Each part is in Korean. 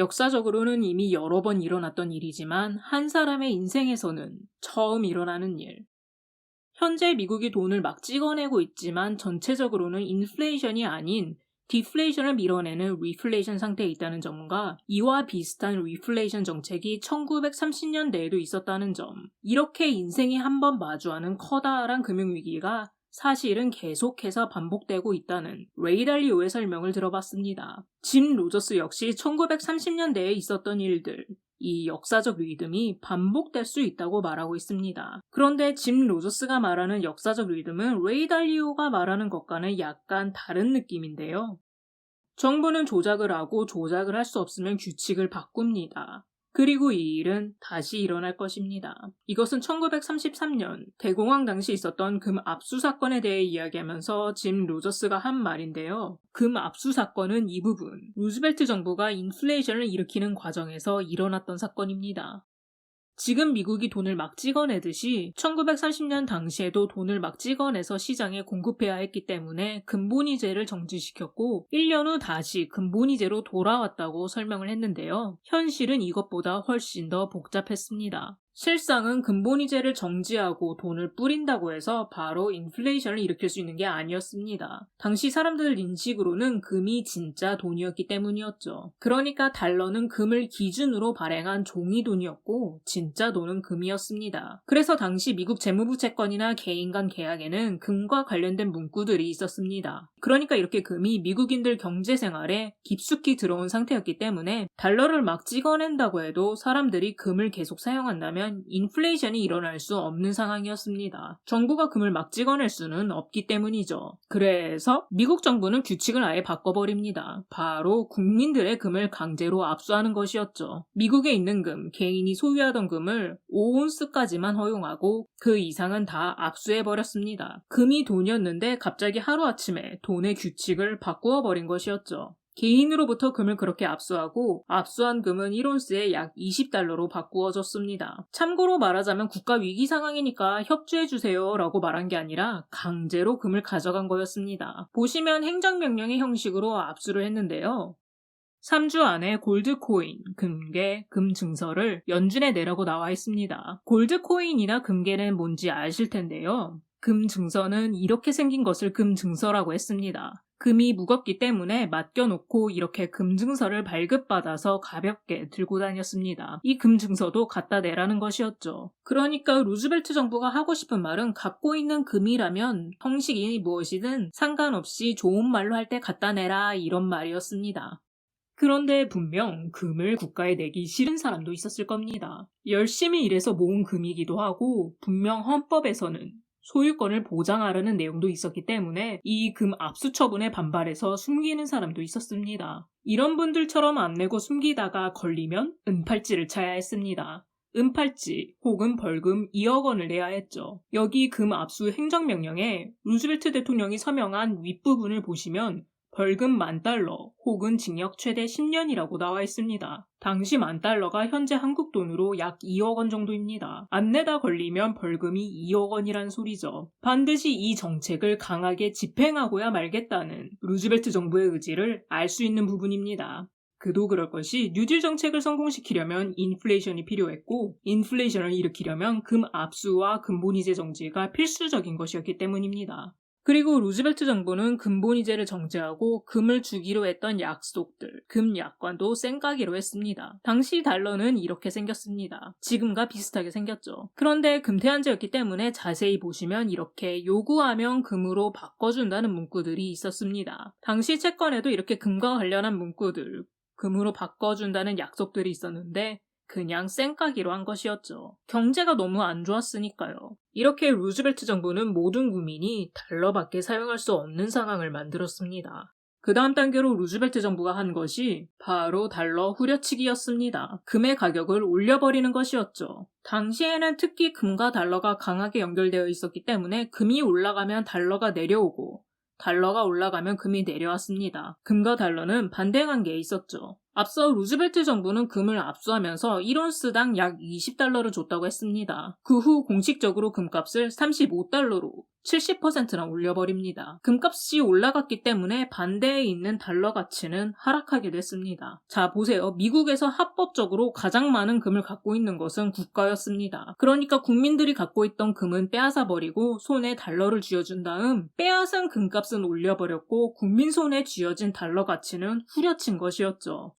역사적으로는 이미 여러 번 일어났던 일이지만 한 사람의 인생에서는 처음 일어나는 일. 현재 미국이 돈을 막 찍어내고 있지만 전체적으로는 인플레이션이 아닌 디플레이션을 밀어내는 리플레이션 상태에 있다는 점과 이와 비슷한 리플레이션 정책이 1930년대에도 있었다는 점. 이렇게 인생이 한 번 마주하는 커다란 금융위기가 사실은 계속해서 반복되고 있다는 레이달리오의 설명을 들어봤습니다. 짐 로저스 역시 1930년대에 있었던 일들, 이 역사적 리듬이 반복될 수 있다고 말하고 있습니다. 그런데 짐 로저스가 말하는 역사적 리듬은 레이달리오가 말하는 것과는 약간 다른 느낌인데요. 정부는 조작을 하고 조작을 할 수 없으면 규칙을 바꿉니다. 그리고 이 일은 다시 일어날 것입니다. 이것은 1933년 대공황 당시 있었던 금 압수 사건에 대해 이야기하면서 짐 로저스가 한 말인데요. 금 압수 사건은 이 부분, 루즈벨트 정부가 인플레이션을 일으키는 과정에서 일어났던 사건입니다. 지금 미국이 돈을 막 찍어내듯이 1930년 당시에도 돈을 막 찍어내서 시장에 공급해야 했기 때문에 근본이제를 정지시켰고 1년 후 다시 근본이제로 돌아왔다고 설명을 했는데요. 현실은 이것보다 훨씬 더 복잡했습니다. 실상은 근본이제를 정지하고 돈을 뿌린다고 해서 바로 인플레이션을 일으킬 수 있는 게 아니었습니다. 당시 사람들 인식으로는 금이 진짜 돈이었기 때문이었죠. 그러니까 달러는 금을 기준으로 발행한 종이 돈이었고 진짜 돈은 금이었습니다. 그래서 당시 미국 재무부 채권이나 개인 간 계약에는 금과 관련된 문구들이 있었습니다. 그러니까 이렇게 금이 미국인들 경제 생활에 깊숙이 들어온 상태였기 때문에 달러를 막 찍어낸다고 해도 사람들이 금을 계속 사용한다면 되면 인플레이션이 일어날 수 없는 상황이었습니다. 정부가 금을 막 찍어낼 수는 없기 때문이죠. 그래서 미국 정부는 규칙을 아예 바꿔버립니다. 바로 국민들의 금을 강제로 압수하는 것이었죠. 미국에 있는 금, 개인이 소유하던 금을 5온스까지만 허용하고 그 이상은 다 압수해버렸습니다. 금이 돈이었는데 갑자기 하루아침에 돈의 규칙을 바꾸어 버린 것이었죠. 개인으로부터 금을 그렇게 압수하고 압수한 금은 1온스에 약 20달러로 바꾸어졌습니다. 참고로 말하자면 국가 위기 상황이니까 협조해주세요 라고 말한 게 아니라 강제로 금을 가져간 거였습니다. 보시면 행정명령의 형식으로 압수를 했는데요. 3주 안에 골드코인, 금괴, 금증서를 연준에 내라고 나와 있습니다. 골드코인이나 금괴는 뭔지 아실 텐데요. 금증서는 이렇게 생긴 것을 금증서라고 했습니다. 금이 무겁기 때문에 맡겨놓고 이렇게 금증서를 발급받아서 가볍게 들고 다녔습니다. 이 금증서도 갖다 내라는 것이었죠. 그러니까 루즈벨트 정부가 하고 싶은 말은 갖고 있는 금이라면 형식이 무엇이든 상관없이 좋은 말로 할 때 갖다 내라 이런 말이었습니다. 그런데 분명 금을 국가에 내기 싫은 사람도 있었을 겁니다. 열심히 일해서 모은 금이기도 하고 분명 헌법에서는 소유권을 보장하려는 내용도 있었기 때문에 이 금 압수 처분에 반발해서 숨기는 사람도 있었습니다. 이런 분들처럼 안 내고 숨기다가 걸리면 은팔찌를 차야 했습니다. 은팔찌 혹은 벌금 2억 원을 내야 했죠. 여기 금 압수 행정명령에 루즈벨트 대통령이 서명한 윗부분을 보시면 벌금 만 달러 혹은 징역 최대 10년이라고 나와 있습니다. 당시 만 달러가 현재 한국 돈으로 약 2억 원 정도입니다. 안 내다 걸리면 벌금이 2억 원이란 소리죠. 반드시 이 정책을 강하게 집행하고야 말겠다는 루즈벨트 정부의 의지를 알 수 있는 부분입니다. 그도 그럴 것이 뉴딜 정책을 성공시키려면 인플레이션이 필요했고 인플레이션을 일으키려면 금 압수와 근본이제 정지가 필수적인 것이었기 때문입니다. 그리고 루즈벨트 정부는 근본이제를 정지하고 금을 주기로 했던 약속들, 금약관도 쌩까기로 했습니다. 당시 달러는 이렇게 생겼습니다. 지금과 비슷하게 생겼죠. 그런데 금태한제였기 때문에 자세히 보시면 이렇게 요구하면 금으로 바꿔준다는 문구들이 있었습니다. 당시 채권에도 이렇게 금과 관련한 문구들, 금으로 바꿔준다는 약속들이 있었는데 그냥 쌩까기로 한 것이었죠. 경제가 너무 안 좋았으니까요. 이렇게 루즈벨트 정부는 모든 국민이 달러밖에 사용할 수 없는 상황을 만들었습니다. 그 다음 단계로 루즈벨트 정부가 한 것이 바로 달러 후려치기였습니다. 금의 가격을 올려버리는 것이었죠. 당시에는 특히 금과 달러가 강하게 연결되어 있었기 때문에 금이 올라가면 달러가 내려오고 달러가 올라가면 금이 내려왔습니다. 금과 달러는 반대 관계에 있었죠. 앞서 루즈벨트 정부는 금을 압수하면서 1온스당 약 20달러를 줬다고 했습니다. 그 후 공식적으로 금값을 35달러로 70%나 올려버립니다. 금값이 올라갔기 때문에 반대에 있는 달러 가치는 하락하게 됐습니다. 자, 보세요. 미국에서 합법적으로 가장 많은 금을 갖고 있는 것은 국가였습니다. 그러니까 국민들이 갖고 있던 금은 빼앗아 버리고 손에 달러를 쥐어준 다음 빼앗은 금값은 올려버렸고 국민 손에 쥐어진 달러 가치는 후려친 것이었죠.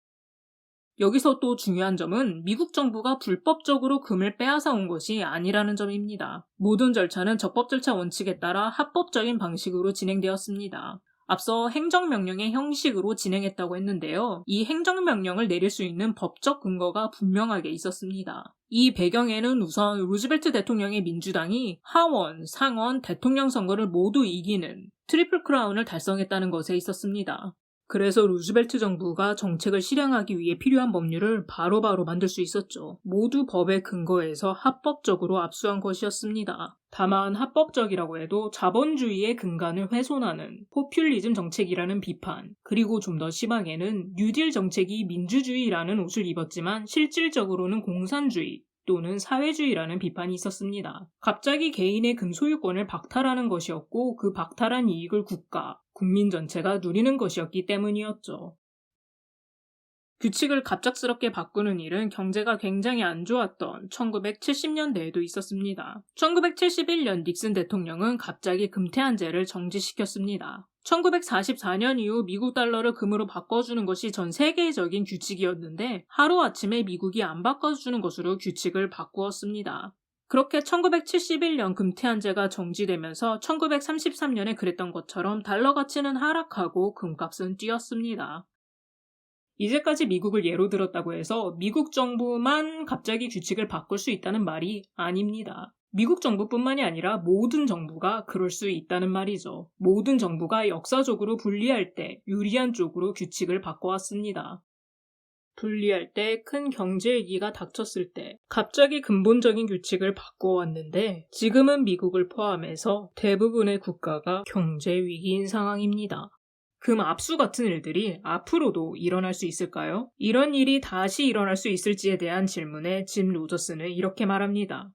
여기서 또 중요한 점은 미국 정부가 불법적으로 금을 빼앗아 온 것이 아니라는 점입니다. 모든 절차는 적법 절차 원칙에 따라 합법적인 방식으로 진행되었습니다. 앞서 행정명령의 형식으로 진행했다고 했는데요. 이 행정명령을 내릴 수 있는 법적 근거가 분명하게 있었습니다. 이 배경에는 우선 루즈벨트 대통령의 민주당이 하원, 상원, 대통령 선거를 모두 이기는 트리플 크라운을 달성했다는 것에 있었습니다. 그래서 루즈벨트 정부가 정책을 실행하기 위해 필요한 법률을 바로바로 바로 만들 수 있었죠. 모두 법에 근거해서 합법적으로 압수한 것이었습니다. 다만 합법적이라고 해도 자본주의의 근간을 훼손하는 포퓰리즘 정책이라는 비판, 그리고 좀 더 심하게는 뉴딜 정책이 민주주의라는 옷을 입었지만 실질적으로는 공산주의, 또는 사회주의라는 비판이 있었습니다. 갑자기 개인의 금 소유권을 박탈하는 것이었고 그 박탈한 이익을 국가, 국민 전체가 누리는 것이었기 때문이었죠. 규칙을 갑작스럽게 바꾸는 일은 경제가 굉장히 안 좋았던 1970년대에도 있었습니다. 1971년 닉슨 대통령은 갑자기 금태한제를 정지시켰습니다. 1944년 이후 미국 달러를 금으로 바꿔주는 것이 전 세계적인 규칙이었는데 하루아침에 미국이 안 바꿔주는 것으로 규칙을 바꾸었습니다. 그렇게 1971년 금태한제가 정지되면서 1933년에 그랬던 것처럼 달러 가치는 하락하고 금값은 뛰었습니다. 이제까지 미국을 예로 들었다고 해서 미국 정부만 갑자기 규칙을 바꿀 수 있다는 말이 아닙니다. 미국 정부뿐만이 아니라 모든 정부가 그럴 수 있다는 말이죠. 모든 정부가 역사적으로 불리할 때 유리한 쪽으로 규칙을 바꿔왔습니다. 분리할 때 큰 경제 위기가 닥쳤을 때 갑자기 근본적인 규칙을 바꿔왔는데 지금은 미국을 포함해서 대부분의 국가가 경제 위기인 상황입니다. 금 압수 같은 일들이 앞으로도 일어날 수 있을까요? 이런 일이 다시 일어날 수 있을지에 대한 질문에 짐 로저스는 이렇게 말합니다.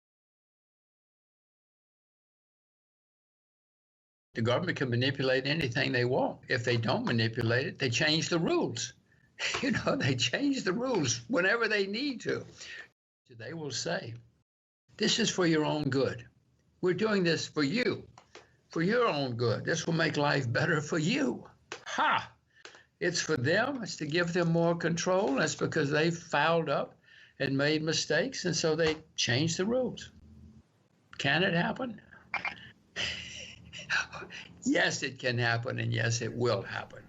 The government can manipulate anything they want. If they don't manipulate it, they change the rules. you know, they change the rules whenever they need to. They will say, This is for your own good. We're doing this for you, for your own good. This will make life better for you. Ha! It's for them, it's to give them more control. That's because they fouled up and made mistakes, and so they changed the rules. Can it happen? yes, it can happen, and yes, it will happen.